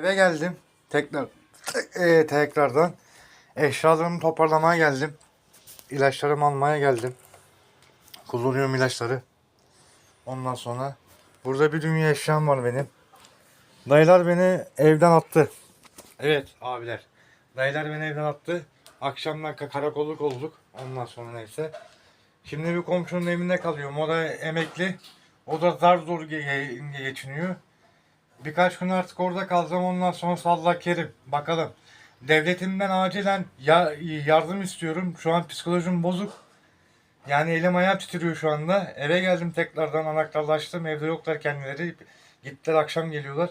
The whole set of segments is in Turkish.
Eve geldim. Tekrar e, tekrardan eşyalarımı toparlamaya geldim. İlaçlarımı almaya geldim. Kullanıyorum ilaçları. Ondan sonra burada bir dünya eşyam var benim. Dayılar beni evden attı. Evet abiler. Dayılar beni evden attı. Akşamdan ka- karakolluk olduk. Ondan sonra neyse. Şimdi bir komşunun evinde kalıyorum. O da emekli. O da zar zor ge- ge- geçiniyor. Birkaç gün artık orada kalacağım. Ondan sonra sallah kerim. Bakalım. Devletimden acilen ya yardım istiyorum. Şu an psikolojim bozuk. Yani elim ayağım titriyor şu anda. Eve geldim tekrardan anahtarlaştım. Evde yoklar kendileri. Gittiler akşam geliyorlar.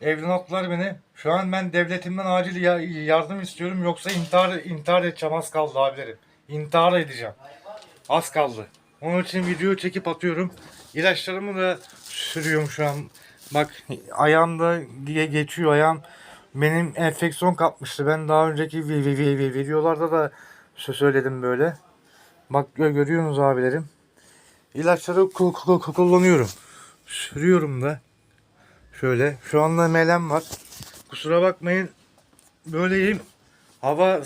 Evden attılar beni. Şu an ben devletimden acil ya- yardım istiyorum. Yoksa intihar, intihar edeceğim. Az kaldı abilerim. İntihar edeceğim. Az kaldı. Onun için video çekip atıyorum. İlaçlarımı da sürüyorum şu an. Bak ayağımda geçiyor ayağım. Benim enfeksiyon kapmıştı. Ben daha önceki vi- vi- vi- vi- videolarda da sö- söyledim böyle. Bak gö- görüyorsunuz abilerim. İlaçları ku- ku- ku- kullanıyorum. Sürüyorum da. Şöyle. Şu anda melem var. Kusura bakmayın. Böyleyim. Hava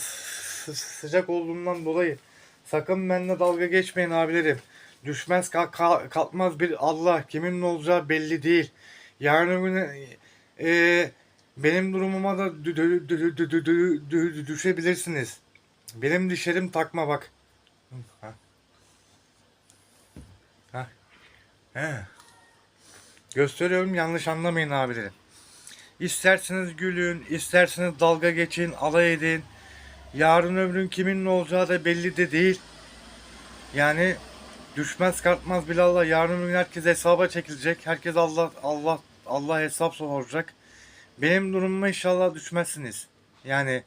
sıcak olduğundan dolayı. Sakın benimle dalga geçmeyin abilerim. Düşmez kalk- kalkmaz bir Allah. Kimin ne olacağı belli değil. Gün e, benim durumuma da dü- dü- dü- dü- dü- dü- dü- düşebilirsiniz. Benim dişlerim takma bak. Ha. Ha. Gösteriyorum yanlış anlamayın abilerim. İsterseniz gülün, isterseniz dalga geçin, alay edin. Yarın öbürün kimin ne olacağı da belli de değil. Yani düşmez kalkmaz bilallah. Yarın gün herkes hesaba çekilecek. Herkes Allah Allah Allah hesap soracak. Benim durumuma inşallah düşmezsiniz. Yani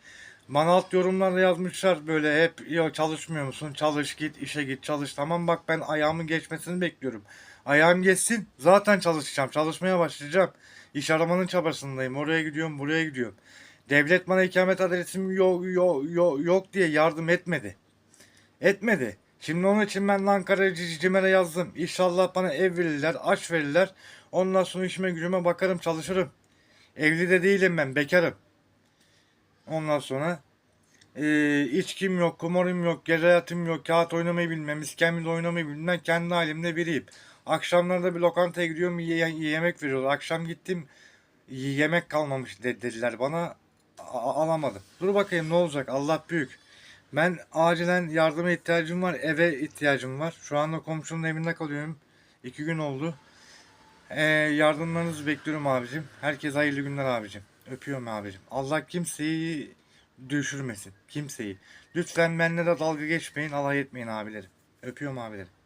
bana alt yorumlarda yazmışlar böyle hep ya çalışmıyor musun? Çalış git işe git çalış. Tamam bak ben ayağımın geçmesini bekliyorum. Ayağım geçsin zaten çalışacağım. Çalışmaya başlayacağım. İş aramanın çabasındayım. Oraya gidiyorum buraya gidiyorum. Devlet bana ikamet adresim yok, yok, yok, yok diye yardım etmedi. Etmedi. Şimdi onun için ben Ankara Cimer'e yazdım. İnşallah bana ev verirler, aç verirler. Ondan sonra işime gücüme bakarım, çalışırım. Evli de değilim ben, bekarım. Ondan sonra eee içkim yok, kumarım yok, gece hayatım yok, kağıt oynamayı bilmem, iskemlede oynamayı bilmem, kendi halimde biriyim. Akşamlarda bir lokantaya gidiyorum, ye- yemek veriyorlar. Akşam gittim, yemek kalmamış de- dediler bana, A- alamadım. Dur bakayım ne olacak, Allah büyük. Ben acilen yardıma ihtiyacım var, eve ihtiyacım var. Şu anda komşunun evinde kalıyorum. İki gün oldu. Ee, yardımlarınızı bekliyorum abicim. Herkese hayırlı günler abicim. Öpüyorum abicim. Allah kimseyi düşürmesin. Kimseyi. Lütfen benimle de dalga geçmeyin, alay etmeyin abilerim. Öpüyorum abilerim.